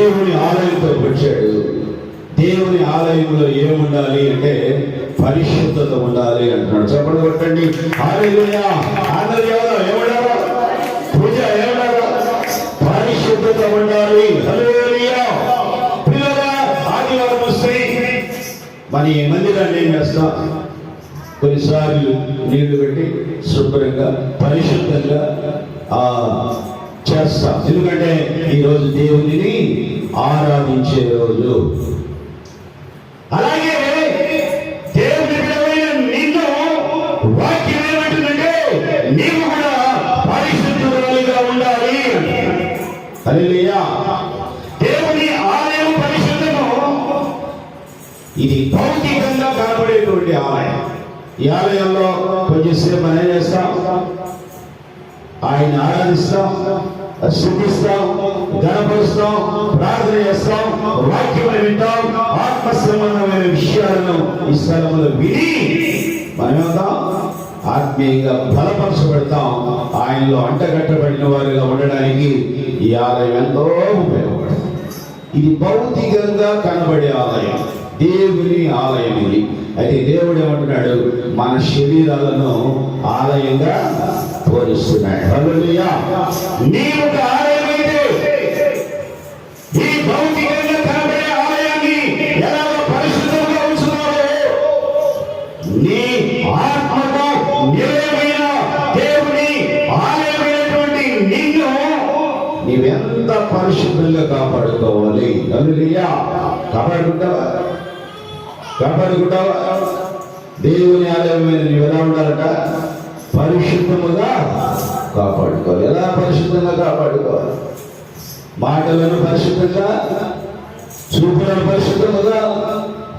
దేవుని ఆలయంతో వచ్చాడు. దేవుని ఆలయంలో ఏముండాలి అంటే పరిశుద్ధత ఉండాలి అంటున్నాడు. చెప్పండి కొట్టండి. పూజ పరిశుద్ధత ఉండాలి. ఆదివారం వస్తే మరి ఈ మందిరాన్ని ఏం చేస్తాం? కొన్నిసార్లు నీళ్ళు పెట్టి శుభ్రంగా పరిశుద్ధంగా ఆ చేస్తాం. ఎందుకంటే ఈరోజు దేవుని ఆరాధించే రోజు. అలాగే దేవుని బిడ్డమైన నిన్ను వాక్యం ఏమంటుందంటే నీవు కూడా ఉండాలి. దేవుని ఆలయం పరిశుద్ధము ఇది భౌతికంగా కనబడేటువంటి ఆలయం. ఈ ఆలయంలో కొంచెంసేపు మనం చేస్తాం? ఆయన ఆరాధిస్తాం. శుద్ధిస్తాం గణపరుస్తాం ప్రార్థన చేస్తాం వాక్యం వింటాం ఆత్మ సంబంధమైన విషయాలను ఈ స్థలంలో విని మనమేద్దాం ఆత్మీయంగా బలపరచబడతాం. ఆయనలో అంటగట్టబడిన వారిగా ఉండడానికి ఈ ఆలయం ఎంతో ఉపయోగపడుతుంది. ఇది భౌతికంగా కనబడే ఆలయం. దేవుని ఆలయం ఇది. అయితే దేవుడు ఏమంటున్నాడు? మన శరీరాలను ఆలయంగా పోలిస్తున్నాడు నీవు ఒక ఆలయమైతే ఈ భౌతికంగా కనబడే ఆలయాన్ని ఎలా పరిశుద్ధంగా నీ ఆత్మతో నిలయమైన దేవుని ఆలయమైనటువంటి నిన్ను నీవెంత పరిశుద్ధంగా కాపాడుకోవాలి? హల్లెలూయా. కాపాడుకుంటావా? కాపాడుకుంటావా? దేవుని ఆలయం మీద నీవు ఎలా ఉండాలట? పరిశుద్ధముగా కాపాడుకోవాలి. ఎలా పరిశుద్ధంగా కాపాడుకోవాలి? మాటలను పరిశుద్ధంగా చూపులను పరిశుద్ధముగా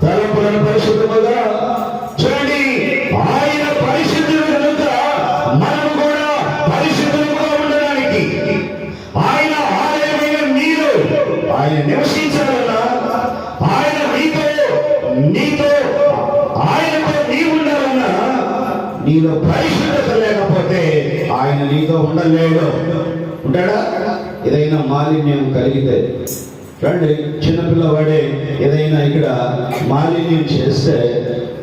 తలంపులను పరిశుద్ధముగా చూడండి. ఆయన పరిశుద్ధులు కనుక మనం కూడా పరిశుద్ధంగా ఉండడానికి. ఆయన ఆలయమైన మీరు ఆయన నివసించాలన్నా ఆయన నీతో నీతో ఆయనతో నీ ఉండాలన్నా నీలో పరిశుద్ధ లేకపోతే ఆయన నీతో ఉండలేడు. ఉంటాడా? ఏదైనా మాలిన్యం కలిగితే. చూడండి చిన్నపిల్లవాడే ఏదైనా ఇక్కడ మాలిన్యం చేస్తే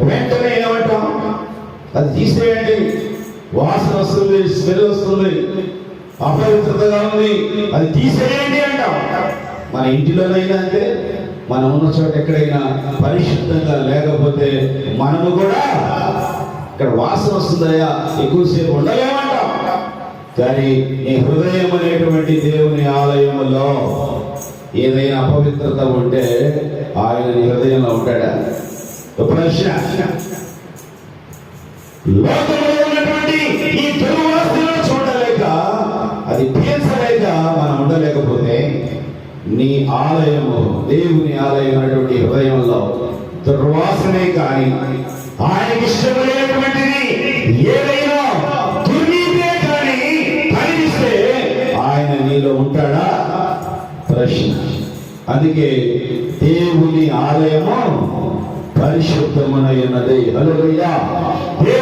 వెంటనే ఏమంటాం? అది తీసేయండి. వాసన వస్తుంది స్మెల్ వస్తుంది అపవిత్రతగా ఉంది అది తీసేయండి అంటాం. మన ఇంటిలోనైనా అంతే. మనం ఉన్న చోట ఎక్కడైనా పరిశుద్ధంగా లేకపోతే మనము కూడా ఇక్కడ వాసన వస్తుందయ్యా. ఎక్కువసేపు ఉండలేమంటాం. కానీ నీ హృదయం అనేటువంటి దేవుని ఆలయంలో ఏదైనా అపవిత్రత ఉంటే ఆయన నీ హృదయంలో ఉంటాడా? ప్రశ్న. లోకంలో ఉన్నటువంటి ఈ దుర్వాసనను చూడలేక అది పీల్చలేక మనం ఉండలేకపోతే నీ ఆలయము దేవుని ఆలయం అనేటువంటి హృదయంలో దుర్వాసనే కానీ ఆయనకి ఇష్టమైనటువంటిది ఏదైనా దుర్నీతే కానీ కనిపిస్తే ఆయన నీలో ఉంటాడా? ప్రశ్న. అందుకే దేవుని ఆలయము పరిశుద్ధమునైనది. హల్లెలూయా. దేవుని